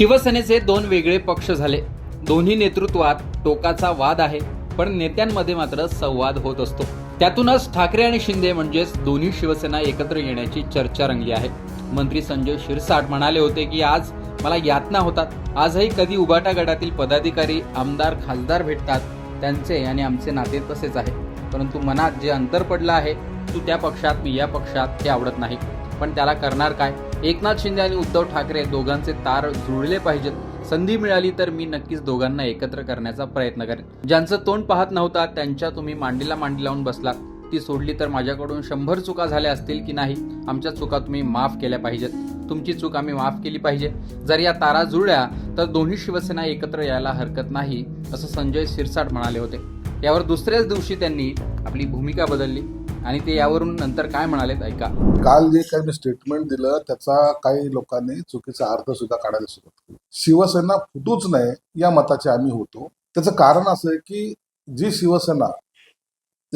शिवसेनेचे दोन वेगळे पक्ष झाले. दोन्ही नेतृत्वात टोकाचा वाद आहे पण नेत्यांमध्ये मात्र संवाद होत असतो. त्यातूनच ठाकरे आणि शिंदे म्हणजेच दोन्ही शिवसेना एकत्र येण्याची चर्चा रंगली आहे. मंत्री संजय शिरसाट म्हणाले होते की आज मला यातना होतात. आजही कधी उबाटा गटातील पदाधिकारी आमदार खासदार भेटतात. त्यांचे आणि आमचे नाते तसेच आहे. परंतु मनात जे अंतर पडलं आहे तू त्या पक्षात मी या पक्षात हे आवडत नाही. पण त्याला करणार काय? एकनाथ शिंदे आणि उद्धव ठाकरे दोघांचे तार जुळले पाहिजेत. संधी मिळाली तर मी नक्कीच दोघांना एकत्र करण्याचा प्रयत्न करेन. ज्यांचं तोंड पाहत नव्हता त्यांच्या तुम्ही मांडीला मांडी लावून बसलात. ती सोडली तर माझ्याकडून शंभर चुका झाल्या असतील की नाही? आमच्या चुका तुम्ही माफ केल्या पाहिजेत. तुमची चूक आम्ही माफ केली पाहिजे. जर या तारा जुळल्या तर दोन्ही शिवसेना एकत्र यायला हरकत नाही असं संजय शिरसाट म्हणाले होते. यावर दुसऱ्याच दिवशी त्यांनी आपली भूमिका बदलली. आणि ते यावरून नंतर काय म्हणालेत? ऐका. काल जे काही मी स्टेटमेंट दिलं त्याचा काही लोकांनी चुकीचा अर्थ सुद्धा काढायला सुरुवात केली. शिवसेना फुटूच नये या मताचे आम्ही होतो. त्याचं कारण असं आहे की जी शिवसेना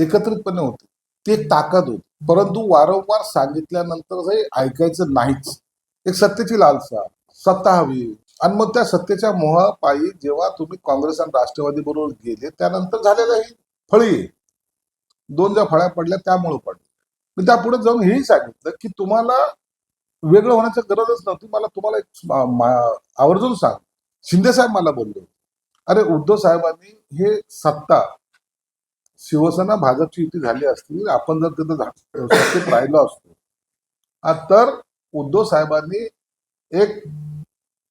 एकत्रितपणे होती ती एक ताकद होती. परंतु वारंवार सांगितल्यानंतर हे ऐकायचं नाहीच. एक सत्तेची लालसा सत्ता हवी. आणि मग त्या सत्तेच्या मोहापायी जेव्हा तुम्ही काँग्रेस आणि राष्ट्रवादी बरोबर गेले त्यानंतर झालेलं ही फळी. दोन ज्या फळ्या पडल्या त्यामुळे पडल्या मी त्या पुढे जाऊन हेही सांगितलं की तुम्हाला वेगळं होण्याची गरजच नव्हती. मला तुम्हाला एक आवर्जून सांग. शिंदे साहेब मला बोलले अरे उद्धव साहेबांनी हे सत्ता शिवसेना भाजपची युती झाली असती आपण जर तिथं सत्तेत राहिलो असतो. तर उद्धव साहेबांनी एक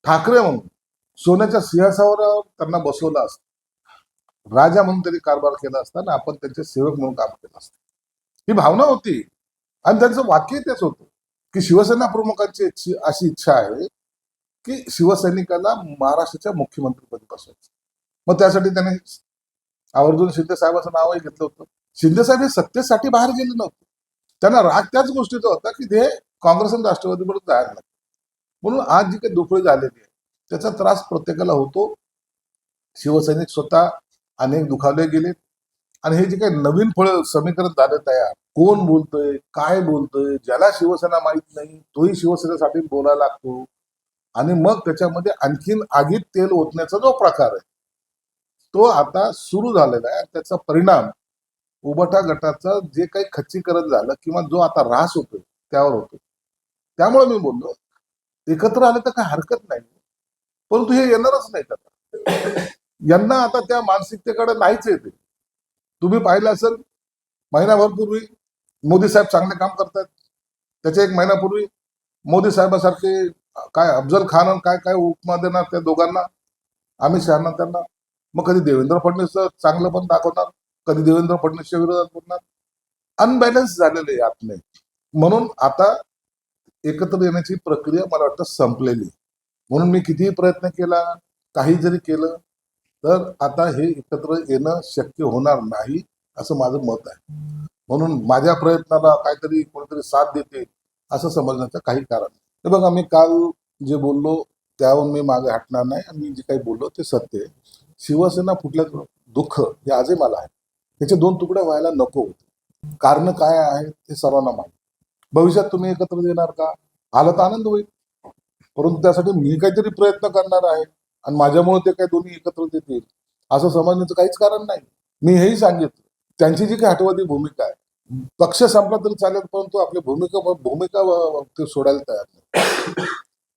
ठाकरे म्हणून सोन्याच्या सिंहासावर त्यांना बसवलं असतं. राजा म्हणून त्यांनी कारभार केला असता आपण त्यांचे सेवक म्हणून काम केलं असतं. ही भावना होती. आणि त्यांचं वाक्य तेच होतं की शिवसेना प्रमुखांची इच्छी- अशी इच्छा आहे की शिवसैनिकाला महाराष्ट्राच्या मुख्यमंत्रीपदी बसवायचं. मग त्यासाठी त्याने आवर्जून शिंदे साहेबांचं नावही घेतलं होतं. शिंदे साहेब हे सत्तेसाठी बाहेर गेले नव्हते. त्यांना राग त्याच गोष्टीचा होता की ते काँग्रेस आणि राष्ट्रवादी बरोबर जायला लागले म्हणून आज जी काही दुफळी झालेली आहे त्याचा त्रास प्रत्येकाला होतो. शिवसैनिक स्वतः अनेक दुखावले गेले. आणि हे जे काही नवीन फळ समीकरण झालं तयार कोण बोलतोय काय बोलतोय ज्याला शिवसेना माहीत नाही तोही शिवसेनेसाठी बोलायला लागतो. आणि मग त्याच्यामध्ये आणखीन आगीत तेल ओतण्याचा जो प्रकार आहे तो आता सुरू झालेला आहे. त्याचा परिणाम उबटा गटाचं जे काही खच्चीकरण झालं किंवा जो आता ऱ्हास होतोय त्यावर होतो त्यामुळे मी बोललो एकत्र आलं तर काही हरकत नाही. परंतु हे येणारच नाही आता. यांना आता त्या मानसिकतेकडे नाहीच येते. तुम्ही पाहिलं असेल महिनाभर पूर्वी मोदी साहेब चांगले काम करतात त्याच्या एक महिन्यापूर्वी मोदी साहेबासारखे काय अफजल खान काय काय उपमा देणार त्या दोघांना? अमित शहाना त्यांना. मग कधी देवेंद्र फडणवीस चांगलं पण दाखवणार? कधी देवेंद्र फडणवीसच्या विरोधात बोलणार? अनबॅलन्स झालेले आहे नाही म्हणून आता एकत्र येण्याची प्रक्रिया मला वाटतं संपलेली म्हणून मी कितीही प्रयत्न केला काही जरी केलं तर आता हे एकत्र येणं शक्य होणार नाही असं माझं मत आहे. म्हणून माझ्या प्रयत्नाला काहीतरी कोणीतरी साथ देते असं समजण्याचं काही कारण नाही. हे बघा मी काल जे बोललो त्यावर मी मागे हटणार नाही आणि मी जे काही बोललो ते सत्य आहे. शिवसेना फुटल्याचं दुःख हे आजही मला आहे. त्याचे दोन तुकडे व्हायला नको होते. कारण काय आहे ते सर्वांना माहिती भविष्यात तुम्ही एकत्र येणार का? आलं तर आनंद होईल. परंतु त्यासाठी मी काहीतरी प्रयत्न करणार आहे. आणि माझ्यामुळे ते काही दोन्ही एकत्र येतील असं समजण्याचं काहीच कारण नाही. मी हेही सांगितलं. त्यांची जी काही हटवादी भूमिका आहे पक्ष संपला तरी चालेल परंतु आपली भूमिका भूमिका ते सोडायला तयार नाही.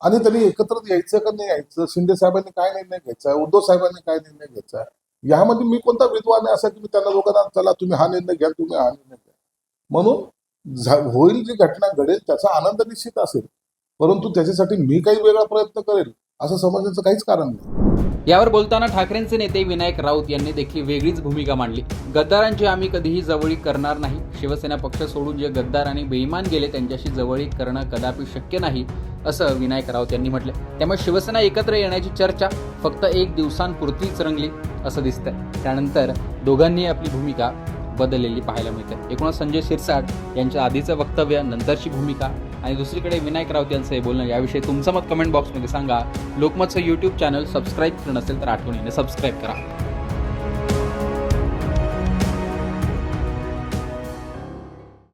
आणि त्यांनी एकत्र यायचं का नाही यायचं शिंदे साहेबांनी काय निर्णय घ्यायचा उद्धव साहेबांनी काय निर्णय घ्यायचा यामध्ये मी कोणता विद्वान आहे असा की मी त्यांना लोकांना चला तुम्ही हा निर्णय घ्या तुम्ही हा निर्णय घ्या. म्हणून होईल जी घटना घडेल त्याचा आनंद निश्चित असेल. परंतु त्याच्यासाठी मी काही वेगळा प्रयत्न करेल. असं समजण्याचं काहीच कारण नाही. यावर बोलताना ठाकरेंचे नेते विनायक राऊत यांनी देखील वेगळीच भूमिका मांडली. गद्दारांची आम्ही कधीही जवळीक करणार नाही. शिवसेना पक्ष सोडून जे गद्दार आणि बेईमान गेले त्यांच्याशी जवळीक करणं कदापि शक्य नाही असं विनायक राऊत यांनी म्हटलं. त्यामुळे शिवसेना एकत्र येण्याची चर्चा फक्त एक दिवसांपुरतीच रंगली असं दिसतंय. त्यानंतर दोघांनी आपली भूमिका बदललेली पाहायला मिळते. एकूणच संजय शिरसाट यांच्या आधीचं वक्तव्य नंतरची भूमिका आणि दुसरीकडे विनायक राऊत यांचं हे बोलणं याविषयी तुमचं मत कमेंट बॉक्समध्ये सांगा. लोकमतचं यूट्यूब चॅनल सबस्क्राईब केलं नसेल तर आठवणीने सबस्क्राईब करा.